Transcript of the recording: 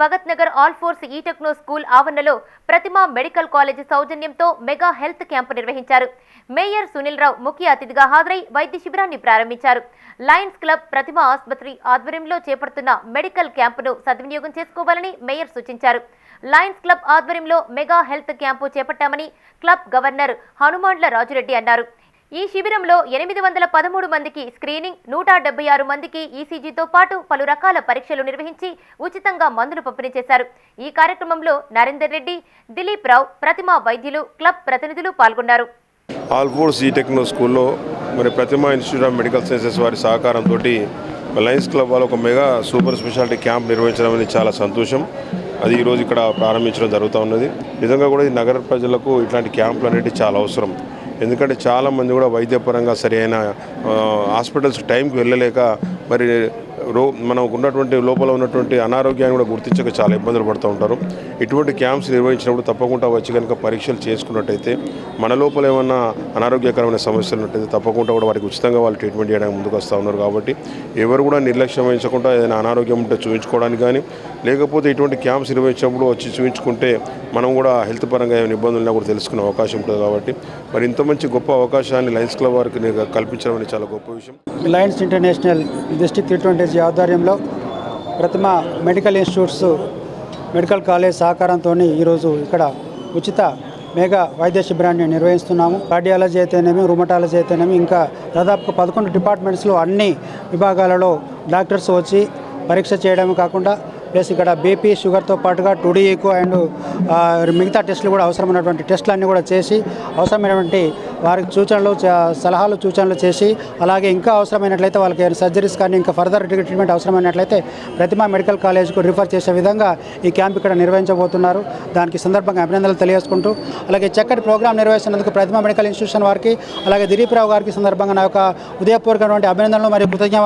Bhagat Nagar Alphores e techno school ఆవరణలో ప్రతిమ medical college సౌజన్యంతో mega health camp నిర్వహించారు. Mayor Sunil Rao ముఖ్య అతిథిగా హాజరై వైద్య శిబిరాన్ని ప్రారంభించారు. లయన్స్ క్లబ్ ప్రతిమ ఆసుపత్రి ఆధ్వర్యంలో చేపడుతున్న మెడికల్ క్యాంపును సద్వినియోగం చేసుకోవాలని మేయర్ సూచించారు. లయన్స్ క్లబ్ ఆధ్వర్యంలో మెగా హెల్త్ క్యాంపు చేపట్టామని క్లబ్ గవర్నర్ హనుమాండ్ల రాజురెడ్డి అన్నారు. ఈ శిబిరంలో ఎనిమిది వందల పదమూడు మందికి స్క్రీనింగ్ నూట డెబ్బై ఆరు మందికి ఈసీజీతో పాటు పలు రకాల పరీక్షలు నిర్వహించి ఉచితంగా మందులు పంపిణీ చేశారు. ఈ కార్యక్రమంలో నరేందర్ రెడ్డి దిలీప్ రావు ప్రతిమా వైద్యులు క్లబ్ ప్రతినిధులు పాల్గొన్నారు. ఆల్ఫోర్స్ ఈ టెక్నో స్కూల్లో మరి Prathima institute of medical sciences వారి సహకారంతో లయన్స్ క్లబ్ వాళ్ళు ఒక మెగా సూపర్ స్పెషాలిటీ క్యాంప్ నిర్వహించడం అనేది చాలా సంతోషం. అది ఈరోజు ఇక్కడ ప్రారంభించడం జరుగుతూ ఉన్నది. నిజంగా కూడా ఈ నగర ప్రజలకు ఇట్లాంటి క్యాంపులు అనేవి చాలా అవసరం. ఎందుకంటే చాలామంది కూడా వైద్యపరంగా సరైన హాస్పిటల్స్ టైంకి వెళ్ళలేక మరి రో మనకు ఉన్నటువంటి లోపల ఉన్నటువంటి అనారోగ్యాన్ని కూడా గుర్తించక చాలా ఇబ్బందులు పడుతూ ఉంటారు. ఇటువంటి క్యాంప్స్ నిర్వహించినప్పుడు తప్పకుండా వచ్చి కనుక పరీక్షలు చేసుకున్నట్టయితే మన లోపల ఏమన్నా అనారోగ్యకరమైన సమస్యలు ఉన్నట్టయితే తప్పకుండా కూడా వారికి ఉచితంగా వాళ్ళు ట్రీట్మెంట్ చేయడానికి ముందుకు వస్తూ ఉన్నారు కాబట్టి ఎవరు కూడా నిర్లక్ష్యం వహించకుండా ఏదైనా అనారోగ్యం ఉంటే చూపించుకోవడానికి కానీ లేకపోతే ఇటువంటి క్యాంప్స్ నిర్వహించినప్పుడు వచ్చి చూపించుకుంటే మనం కూడా హెల్త్ పరంగా ఏమైనా ఇబ్బందులు ఉన్నా కూడా తెలుసుకునే అవకాశం ఉంటుంది కాబట్టి మరి ఇంత మంచి గొప్ప అవకాశాన్ని లయన్స్ క్లబ్ వారికి కల్పించడం అనేది చాలా గొప్ప విషయం. Lions international district three twenty ఆధ్వర్యంలో Prathima medical institutes medical college సహకారంతో ఈరోజు ఇక్కడ ఉచిత మేఘా వైద్య శిబిరాన్ని నిర్వహిస్తున్నాము. కార్డియాలజీ అయితేనేమి రుమటాలజీ అయితేనేమి ఇంకా దాదాపు పదకొండు డిపార్ట్మెంట్స్లో అన్ని విభాగాలలో డాక్టర్స్ వచ్చి పరీక్ష చేయడమే కాకుండా ప్లస్ ఇక్కడ బీపీ షుగర్తో పాటుగా టుడీకు అండ్ మిగతా టెస్టులు కూడా అవసరమైనటువంటి టెస్టులన్నీ కూడా చేసి అవసరమైనటువంటి వారికి సూచనలు సలహాలు సూచనలు చేసి అలాగే ఇంకా అవసరమైనట్లయితే వాళ్ళకి సర్జరీస్ కానీ ఇంకా ఫర్దర్ ట్రీట్మెంట్ అవసరమైనట్లయితే ప్రతిమా మెడికల్ కాలేజ్కు రిఫర్ చేసే విధంగా ఈ క్యాంప్ ఇక్కడ నిర్వహించబోతున్నారు. దానికి సందర్భంగా అభినందనలు తెలియజేసుకుంటూ అలాగే చక్కటి ప్రోగ్రాం నిర్వహిస్తున్నందుకు ప్రతిమా మెడికల్ ఇన్స్టిట్యూషన్ వారికి అలాగే దిలీప్ రావు గారికి సందర్భంగా నా యొక్క ఉదయపూర్వకమైనటువంటి అభినందనలు మరియు కృతజ్ఞ